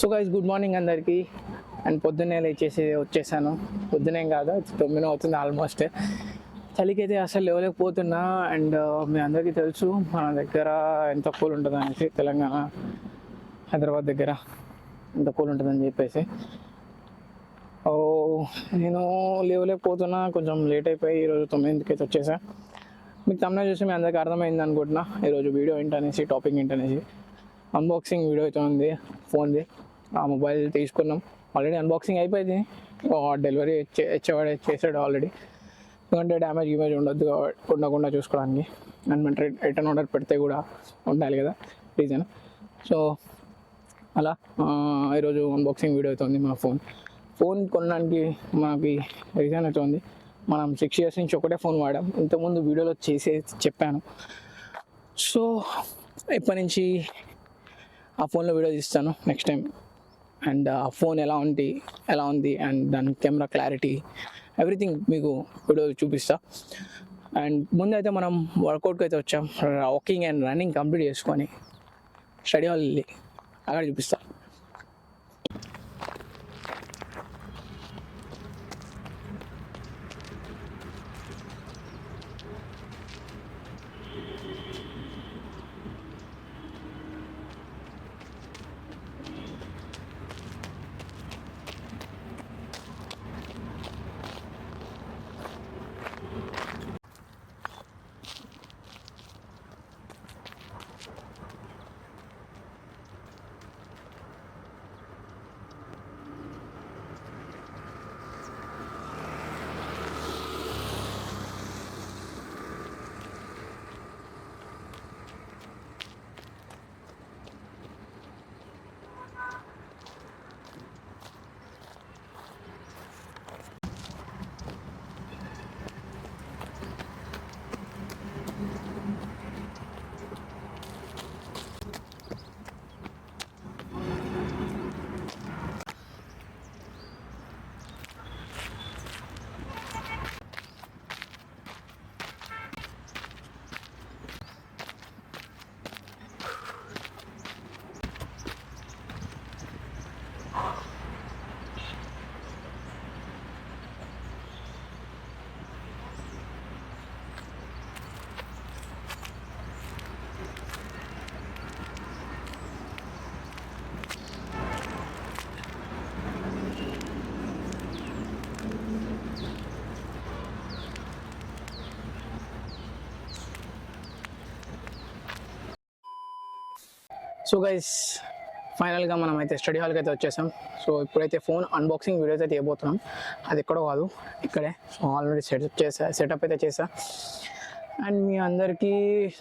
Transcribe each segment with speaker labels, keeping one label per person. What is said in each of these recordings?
Speaker 1: So guys good morning అందరికీ. And పొద్దున్నే లేచేసి వచ్చేసాను. పొద్దునే కాదు తొమ్మిది అవుతుంది ఆల్మోస్ట్ చలికి అయితే అసలు లేవలేకపోతున్నా అండ్ uh, మీ అందరికీ తెలుసు మన దగ్గర ఎంత కూల్ ఉంటుంది అనేసి తెలంగాణ హైదరాబాద్ దగ్గర ఎంత కూల్ ఉంటుందని చెప్పేసి. ఓ నేను లేవలేకపోతున్నా కొంచెం లేట్ అయిపోయి ఈరోజు తొమ్మిదికి అయితే వచ్చేసా. మీకు తమ్మున చూసి మీ అందరికీ అర్థమైంది అనుకుంటున్నా ఈరోజు వీడియో ఏంటనేసి టాపిక్ ఏంటనేసి. అన్బాక్సింగ్ వీడియో అయితే ఉంది. ఫోన్ది ఆ మొబైల్ తీసుకున్నాం. ఆల్రెడీ అన్బాక్సింగ్ అయిపోయింది. డెలివరీ ఇచ్చేవాడు చేసాడు ఆల్రెడీ ఎందుకంటే డ్యామేజ్ ఇమేజ్ ఉండొద్దు ఉండకుండా చూసుకోవడానికి. అండ్ మన రిటర్న్ ఆర్డర్ పెడితే కూడా ఉండాలి కదా రీజన్ సో అలా ఈరోజు అన్బాక్సింగ్ వీడియో అవుతుంది మా ఫోన్ ఫోన్ కొనడానికి మనకి రీజన్ అవుతుంది మనం సిక్స్ ఇయర్స్ నుంచి ఒకటే ఫోన్ వాడాం. ఇంతకుముందు వీడియోలో చేసే చెప్పాను. సో ఇప్పటి నుంచి ఆ ఫోన్లో వీడియో తీస్తాను నెక్స్ట్ టైం అండ్ ఆ ఫోన్ ఎలా ఉంది ఎలా ఉంది అండ్ దాని కెమెరా క్లారిటీ ఎవ్రీథింగ్ మీకు వీడియో చూపిస్తా. అండ్ ముందైతే మనం వర్కౌట్కి అయితే వచ్చాం. వాకింగ్ అండ్ రన్నింగ్ కంప్లీట్ చేసుకొని స్టడీ హాల్ వెళ్ళి అక్కడ చూపిస్తాను సో గైస్ ఫైనల్గా మనం అయితే స్టడీ హాల్కి అయితే వచ్చేసాం. సో ఇప్పుడైతే ఫోన్ అన్బాక్సింగ్ వీడియో అయితే ఇవ్వబోతున్నాం. అది ఎక్కడో కాదు ఇక్కడే. సో ఆల్రెడీ సెటప్ చేసా సెటప్ అయితే చేసా. అండ్ మీ అందరికీ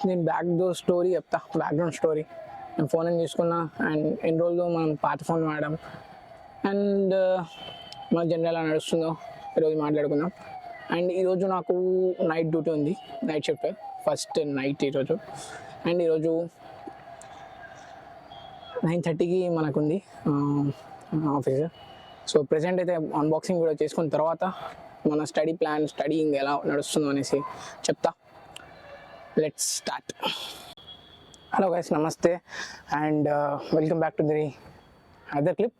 Speaker 1: నేను బ్యాక్ డోర్ స్టోరీ చెప్తా బ్యాక్గ్రౌండ్ స్టోరీ నేను ఫోన్ అని తీసుకున్నా అండ్ ఎన్ని రోజులు మనం పాత ఫోన్ వాడడం. అండ్ uh, మన జనరల్ ఎలా నడుస్తుందో ఈరోజు మాట్లాడుకుందాం. అండ్ ఈరోజు నాకు నైట్ డ్యూటీ ఉంది నైట్ షిఫ్ట్ ఫస్ట్ నైట్ ఈరోజు అండ్ ఈరోజు నైన్ థర్టీకి మనకుంది ఆఫీస్ సో ప్రజెంట్ అయితే అన్బాక్సింగ్ కూడా చేసుకున్న తర్వాత మన స్టడీ ప్లాన్ స్టడీయింగ్ ఎలా నడుస్తుందో అనేసి చెప్తా. లెట్స్ స్టార్ట్ హలో గైస్ నమస్తే. And welcome back to the other clip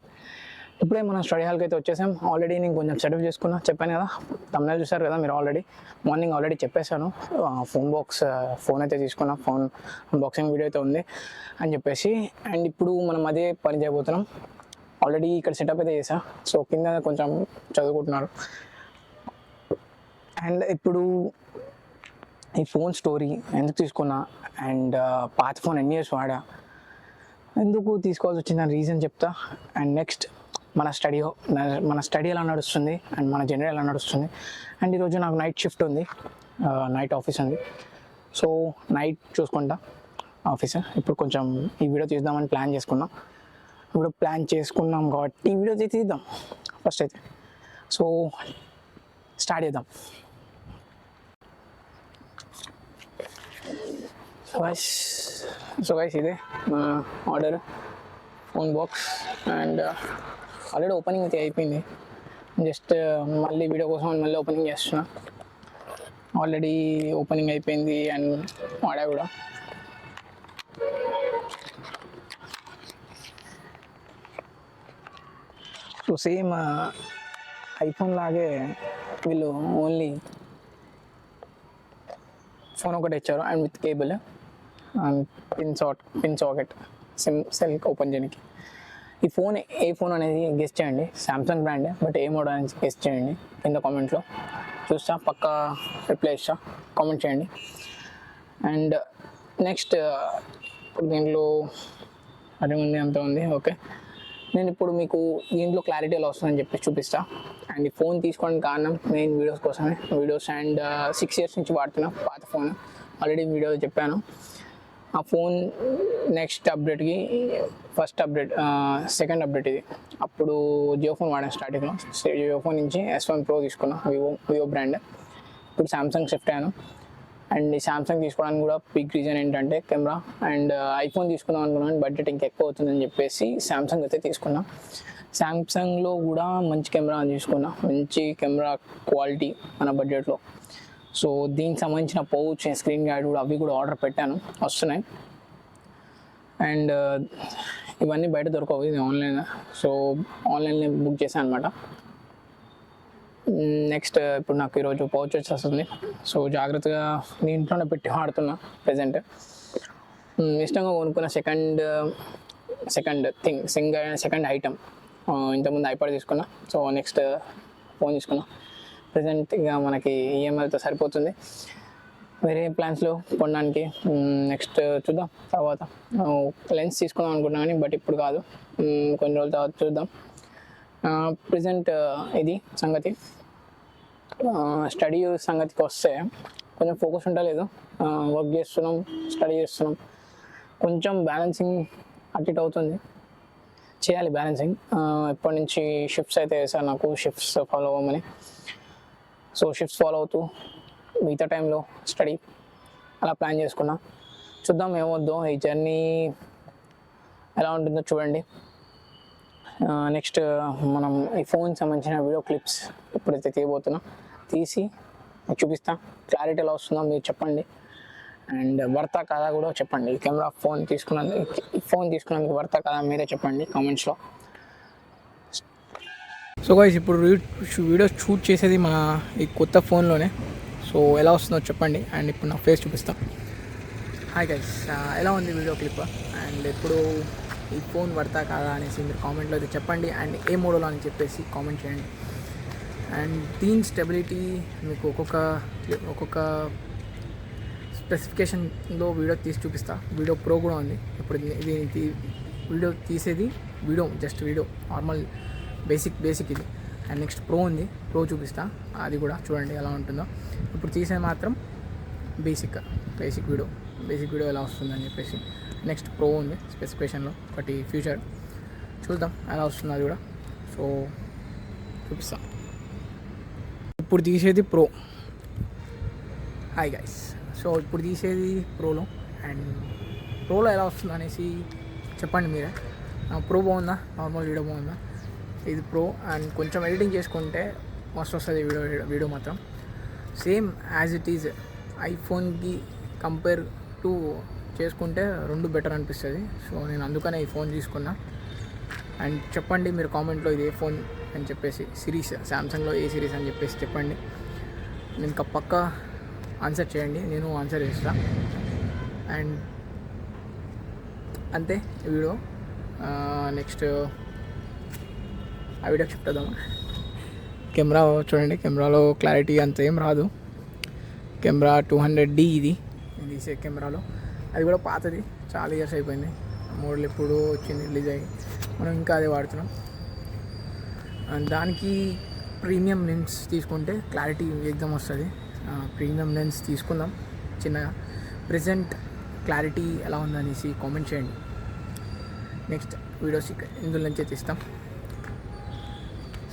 Speaker 1: ఇప్పుడే మనం స్టడీ హాల్కి అయితే వచ్చేసాం. ఆల్రెడీ నేను కొంచెం సెటప్ చేసుకున్నా. చెప్పాను కదా తమిళ చూసారు కదా మీరు ఆల్రెడీ మార్నింగ్ ఆల్రెడీ చెప్పేశాను. ఫోన్ బాక్స్ ఫోన్ అయితే తీసుకున్నా. ఫోన్ బాక్సింగ్ వీడియో అయితే ఉంది అని చెప్పేసి. అండ్ ఇప్పుడు మనం అదే పని చేయబోతున్నాం. ఆల్రెడీ ఇక్కడ సెటప్ అయితే చేసా సో కింద కొంచెం చదువుకుంటున్నారు. అండ్ ఇప్పుడు ఈ ఫోన్ స్టోరీ ఎందుకు తీసుకున్నా? అండ్ పాత ఫోన్ ఎన్ని ఇయర్స్ వాడా? ఎందుకు తీసుకోవాల్సి వచ్చింది రీజన్ చెప్తా. అండ్ నెక్స్ట్ మన స్టడీ మన స్టడీ ఎలా నడుస్తుంది అండ్ మన జనరల్ ఎలా నడుస్తుంది. అండ్ ఈరోజు నాకు నైట్ షిఫ్ట్ ఉంది. నైట్ ఆఫీస్ ఉంది. సో నైట్ చూసుకుంటా ఆఫీస్ ఇప్పుడు కొంచెం ఈ వీడియో తీద్దామని ప్లాన్ చేసుకున్నాం. ఇప్పుడు ప్లాన్ చేసుకున్నాం కాబట్టి ఈ వీడియో అయితే తీద్దాం. ఫస్ట్ అయితే. సో స్టార్ట్ చేద్దాం. సో గైస్ సో గైస్ ఇదే order phone box and already opening అయితే అయిపోయింది. జస్ట్ uh, మళ్ళీ వీడియో కోసం మళ్ళీ ఓపెనింగ్ చేస్తున్నా. ఆల్రెడీ ఓపెనింగ్ అయిపోయింది అండ్ వాడా కూడా. సో సేమ్ ఐఫోన్ లాగే వీళ్ళు ఓన్లీ ఫోన్ ఒకటి ఇచ్చారు and with cable and pin short pin socket SIM cell open చేయడానికి. ఈ ఫోన్ ఏ ఫోన్ అనేది గెస్ట్ చేయండి. సామ్సంగ్ బ్రాండ్ బట్ ఏ మోడల్ అనేది గెస్ట్ చేయండి. కింద కామెంట్లో చూస్తా పక్కా రిప్లై ఇస్తా కామెంట్ చేయండి. అండ్ నెక్స్ట్ ఇప్పుడు దీంట్లో అదే ఉంది అంత ఉంది. ఓకే నేను ఇప్పుడు మీకు దీంట్లో క్లారిటీ ఎలా వస్తుందని చెప్పి చూపిస్తా. అండ్ ఈ ఫోన్ తీసుకోవడానికి కారణం మెయిన్ వీడియోస్ కోసమే. వీడియోస్ అండ్ సిక్స్ ఇయర్స్ నుంచి వాడుతున్నా పాత ఫోన్. ఆల్రెడీ వీడియోలో చెప్పాను. ఆ ఫోన్ నెక్స్ట్ అప్డేట్కి ఫస్ట్ అప్డేట్ సెకండ్ అప్డేట్ ఇది. అప్పుడు జియో ఫోన్ వాడాను స్టార్టింగ్లో జియో ఫోన్ నుంచి ఎస్ వన్ ప్రో తీసుకున్నా వివో వివో బ్రాండ్ ఇప్పుడు సామ్సంగ్ షిఫ్ట్ అయ్యాను. అండ్ శాంసంగ్ సామ్సంగ్ తీసుకోవడానికి కూడా బిగ్ రీజన్ ఏంటంటే కెమెరా అండ్ ఐఫోన్ తీసుకుందాం అనుకున్నాను బడ్జెట్ ఇంకా ఎక్కువ అవుతుందని చెప్పేసి సామ్సంగ్ అయితే తీసుకున్నా. సామ్సంగ్లో కూడా మంచి కెమెరా తీసుకున్నా. మంచి కెమెరా క్వాలిటీ మన బడ్జెట్లో సో దీనికి సంబంధించిన పౌచ్ స్క్రీన్ గార్డ్ కూడా అవి కూడా ఆర్డర్ పెట్టాను. వస్తున్నాయి. అండ్ ఇవన్నీ బయట దొరకవు. ఇది ఆన్లైన్ సో ఆన్లైన్లో బుక్ చేశాను అనమాట నెక్స్ట్ ఇప్పుడు నాకు ఈరోజు పౌచ్ వచ్చేస్తుంది. సో జాగ్రత్తగా నేను ఇంట్లోనే పెట్టి వాడుతున్నా ప్రజెంట్ ఇష్టంగా కొనుక్కున్న second second thing single second item ఇంతకుముందు ఐపాడ్ తీసుకున్నా. సో నెక్స్ట్ ఫోన్ తీసుకున్నా. ప్రజెంట్ ఇక మనకి ఈఎంఐతో సరిపోతుంది. వేరే ప్లాన్స్లో కొనడానికి. నెక్స్ట్ చూద్దాం తర్వాత. లెన్స్ తీసుకుందాం అనుకున్నాను కానీ బట్ ఇప్పుడు కాదు. కొన్ని రోజుల తర్వాత చూద్దాం. ప్రజెంట్ ఇది సంగతి. స్టడీ సంగతికి వస్తే కొంచెం ఫోకస్ ఉండలేదు. వర్క్ చేస్తున్నాం స్టడీ చేస్తున్నాం. కొంచెం బ్యాలెన్సింగ్ అటు అవుతుంది. చేయాలి బ్యాలెన్సింగ్ ఇప్పటి నుంచి షిఫ్ట్స్ అయితే సార్ నాకు షిఫ్ట్స్ ఫాలో అవ్వమని. సో షిఫ్ట్స్ ఫాలో అవుతూ మిగతా టైంలో స్టడీ అలా ప్లాన్ చేసుకున్నా. చూద్దాం ఏమొద్దు ఈ జర్నీ ఎలా ఉంటుందో చూడండి. నెక్స్ట్ మనం ఈ ఫోన్ సంబంధించిన వీడియో క్లిప్స్ ఎప్పుడైతే తీయబోతున్నా. తీసి చూపిస్తా. క్లారిటీ ఎలా వస్తుందో మీరు చెప్పండి. అండ్ వర్త కాదా కూడా చెప్పండి. ఈ కెమెరా ఫోన్ తీసుకున్నందుకు ఫోన్ తీసుకున్నందుకు వర్త కాదా మీరే చెప్పండి కామెంట్స్లో. సో గైస్ ఇప్పుడు వీడియో షూట్ చేసేది మన ఈ కొత్త ఫోన్లోనే. సో ఎలా వస్తుందో చెప్పండి అండ్ ఇప్పుడు నా ఫేస్ చూపిస్తాను హాయ్ గైస్ ఎలా ఉంది వీడియో క్లిప్? అండ్ ఎప్పుడు ఈ ఫోన్ పడతా కాదా అనేసి మీరు కామెంట్లో అయితే చెప్పండి అండ్ ఏ మోడల్ అని చెప్పేసి కామెంట్ చేయండి. అండ్ దీని స్టెబిలిటీ మీకు ఒక్కొక్క ఒక్కొక్క స్పెసిఫికేషన్లో వీడియో తీసి చూపిస్తా. వీడియో ప్రో కూడా ఉంది. ఇప్పుడు ఇది ఇది వీడియో తీసేది video just video normal basic basic ఇది. అండ్ నెక్స్ట్ ప్రో ఉంది. ప్రో చూపిస్తా. అది కూడా చూడండి ఎలా ఉంటుందో. ఇప్పుడు తీసేది మాత్రం basic basic video basic video ఎలా వస్తుందని చెప్పేసి. నెక్స్ట్ ప్రో ఉంది. స్పెసిఫికేషన్లో ఒకటి ఫ్యూచర్ చూద్దాం ఎలా వస్తుంది అది కూడా. సో చూపిస్తా. ఇప్పుడు తీసేది ప్రో హాయ్ గైస్ సో ఇప్పుడు తీసేది ప్రోలో అండ్ ప్రోలో ఎలా వస్తుంది అనేసి చెప్పండి మీరే. ప్రో బాగుందా? నార్మల్ వీడియో బాగుందా? ఇది ప్రో అండ్ కొంచెం ఎడిటింగ్ చేసుకుంటే మస్తు వస్తుంది వీడియో వీడియో మాత్రం. సేమ్ యాజ్ ఇట్ ఈజ్ ఐఫోన్కి కంపేర్ టు చేసుకుంటే రెండు బెటర్ అనిపిస్తుంది. సో నేను అందుకనే ఈ ఫోన్ తీసుకున్నా. అండ్ చెప్పండి మీరు కామెంట్లో ఇది ఏ ఫోన్ అని చెప్పేసి సిరీస్ శాంసంగ్లో ఏ సిరీస్ అని చెప్పేసి చెప్పండి. నేను ఇంకా పక్క ఆన్సర్ చేయండి నేను ఆన్సర్ చేస్తా. అండ్ అంతే వీడియో నెక్స్ట్ ఆ వీడియోకి షిఫ్ట్ కెమెరా చూడండి కెమెరాలో క్లారిటీ అంత ఏం రాదు. కెమెరా టూ హండ్రెడ్ డి ఇది నేను తీసే కెమెరాలో. అది కూడా పాతది చాలా ఇయర్స్ అయిపోయింది. మోడల్ ఎప్పుడు వచ్చింది రిలీజ్ అయ్యి. మనం ఇంకా అదే వాడుతున్నాం. దానికి ప్రీమియం లెన్స్ తీసుకుంటే క్లారిటీ ఎగ్జామ్ వస్తుంది. ప్రీమియం లెన్స్ తీసుకుందాం చిన్నగా. ప్రజెంట్ క్లారిటీ ఎలా ఉందనేసి కామెంట్ చేయండి. నెక్స్ట్ వీడియోస్ ఇక ఇందులో నుంచే తీస్తాం.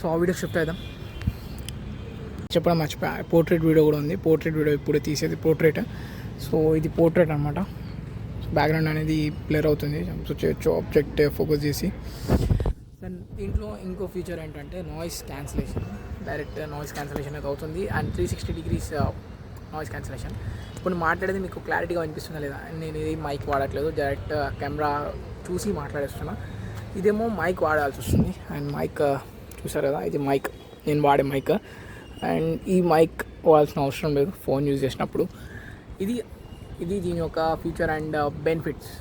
Speaker 1: సో ఆ వీడియో షిఫ్ట్ అవుదాం చెప్పడం మర్చిపోయా. పోర్ట్రేట్ వీడియో కూడా ఉంది. పోర్ట్రేట్ వీడియో ఇప్పుడు తీసేది పోర్ట్రేట్. సో ఇది పోర్ట్రేట్ అనమాట బ్యాక్గ్రౌండ్ అనేది ప్లేర్ అవుతుంది. సో చేయొచ్చు. ఆబ్జెక్ట్ ఫోకస్ చేసి. దెన్ దీంట్లో ఇంకో ఫీచర్ ఏంటంటే noise cancellation direct noise cancellation అయితే అవుతుంది. And three sixty degrees noise cancellation ఇప్పుడు మాట్లాడేది మీకు క్లారిటీగా అనిపిస్తుందా లేదా? నేను ఇది మైక్ వాడట్లేదు. డైరెక్ట్ కెమెరా uh, చూసి మాట్లాడేస్తున్నా. ఇదేమో మైక్ వాడాల్సి వస్తుంది. అండ్ మైక్ చూసారు కదా? ఇది మైక్ నేను వాడే మైక్ అండ్ ఈ మైక్ వాల్సిన అవసరం లేదు. ఫోన్ యూజ్ చేసినప్పుడు. ఇది ఇది దీని యొక్క ఫీచర్ అండ్ బెనిఫిట్స్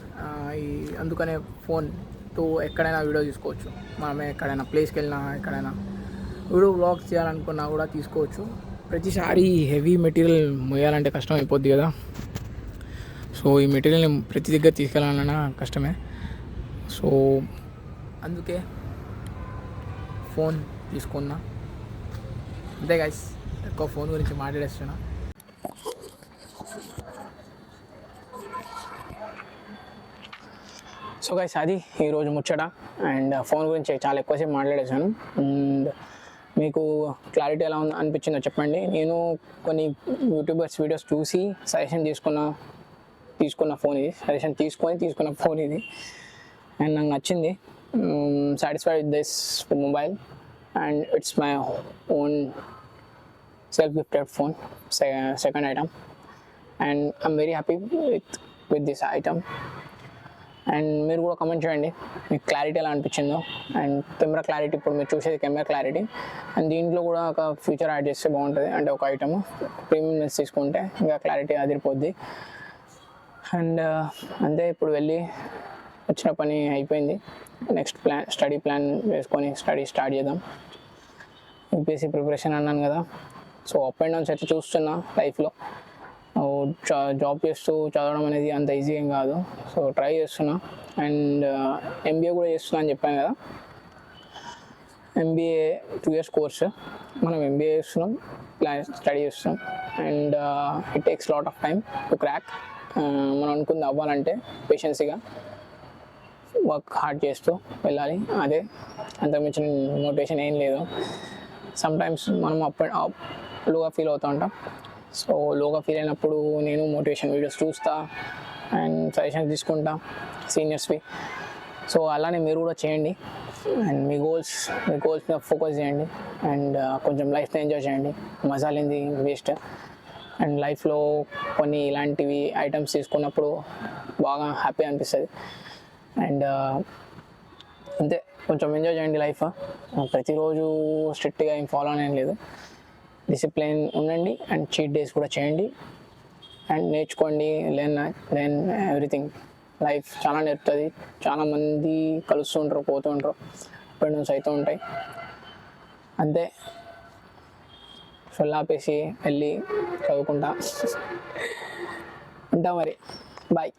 Speaker 1: ఈ అందుకనే ఫోన్తో ఎక్కడైనా వీడియో తీసుకోవచ్చు. మనం ఎక్కడైనా ప్లేస్కి వెళ్ళినా ఎక్కడైనా వీడియో బ్లాగ్స్ చేయాలనుకున్నా కూడా తీసుకోవచ్చు. ప్రతిసారి హెవీ మెటీరియల్ మోయాలంటే కష్టం అయిపోద్ది కదా? సో ఈ మెటీరియల్ని ప్రతి దగ్గర తీసుకెళ్ళాలన్నా కష్టమే. సో అందుకే ఫోన్ తీసుకున్నా. అంతే గైస్ ఎక్కువ ఫోన్ గురించి మాట్లాడేస్తున్నా. సో గైస్ అది ఈరోజు ముచ్చట. అండ్ uh, ఫోన్ గురించి చాలా ఎక్కువసేపు మాట్లాడేశాను. అండ్ మీకు క్లారిటీ ఎలా ఉంది అనిపించిందో చెప్పండి. నేను కొన్ని యూట్యూబర్స్ వీడియోస్ చూసి సజెషన్ తీసుకున్న తీసుకున్న ఫోన్ ఇది. సజెషన్ తీసుకొని తీసుకున్న ఫోన్ ఇది. అండ్ నాకు నచ్చింది. Satisfied with this mobile and it's my own self gifted phone second item. And I'm very happy with with this item and మీరు కూడా కమెంట్ చేయండి. మీకు క్లారిటీ ఎలా అనిపించిందో. అండ్ కెమెరా క్లారిటీ ఇప్పుడు మీరు చూసేది కెమెరా క్లారిటీ అండ్ దీంట్లో కూడా ఒక ఫీచర్ యాడ్ చేస్తే బాగుంటుంది. అంటే ఒక ఐటమ్ ప్రీమియం లెన్స్ తీసుకుంటే ఇంకా క్లారిటీ అదిరిపోద్ది. అండ్ uh, అంతే ఇప్పుడు వెళ్ళి వచ్చిన పని అయిపోయింది. నెక్స్ట్ ప్లాన్ స్టడీ ప్లాన్ వేసుకొని స్టడీ స్టార్ట్ చేద్దాం. యూపీఎస్సీ ప్రిపరేషన్ అన్నాను కదా. సో అప్ అండ్ డౌన్స్ అయితే చూస్తున్నా లైఫ్లో. జాబ్ చేస్తూ చదవడం అనేది అంత ఈజీ ఏం కాదు. సో ట్రై చేస్తున్నా. అండ్ ఎంబీఏ కూడా చేస్తున్నా అని చెప్పాను కదా. MBA two years course. మనం ఎంబీఏ చేస్తున్నాం ప్లాన్ స్టడీ చేస్తున్నాం. And it takes lot of time to crack మనం అనుకుంది అవ్వాలంటే పేషెన్సీగా వర్క్ హార్డ్ చేస్తూ వెళ్ళాలి. అదే అంతకుమించిన మోటివేషన్ ఏం లేదు. సమ్టైమ్స్ మనం అప్ లోగా ఫీల్ అవుతూ ఉంటాం. సో లోగా ఫీల్ అయినప్పుడు నేను మోటివేషన్ వీడియోస్ చూస్తా అండ్ సజెషన్ తీసుకుంటా సీనియర్స్వి సో అలానే మీరు కూడా చేయండి. అండ్ మీ గోల్స్ మీ గోల్స్ మీద ఫోకస్ చేయండి. అండ్ uh, కొంచెం లైఫ్ని ఎంజాయ్ చేయండి. మజాలేంది వేస్ట్ అండ్ లైఫ్లో కొన్ని ఇలాంటివి ఐటమ్స్ తీసుకున్నప్పుడు బాగా హ్యాపీ అనిపిస్తుంది. అండ్ అంతే. కొంచెం ఎంజాయ్ చేయండి లైఫ్. ప్రతిరోజు స్ట్రిక్ట్గా ఏం ఫాలో అనేం లేదు. డిసిప్లిన్ ఉండండి అండ్ చీట్ డేస్ కూడా చేయండి. అండ్ నేర్చుకోండి లెన్ లెన్ ఎవ్రీథింగ్ లైఫ్ చాలా నేర్పుతుంది. చాలామంది కలుస్తూ ఉంటారు పోతూ ఉంటారు. అపాయింట్మెంట్స్ అవుతూ ఉంటాయి. అంతే. సొల్లాపేసి వెళ్ళి చదువుకుంటా. ఉంటా మరి. బాయ్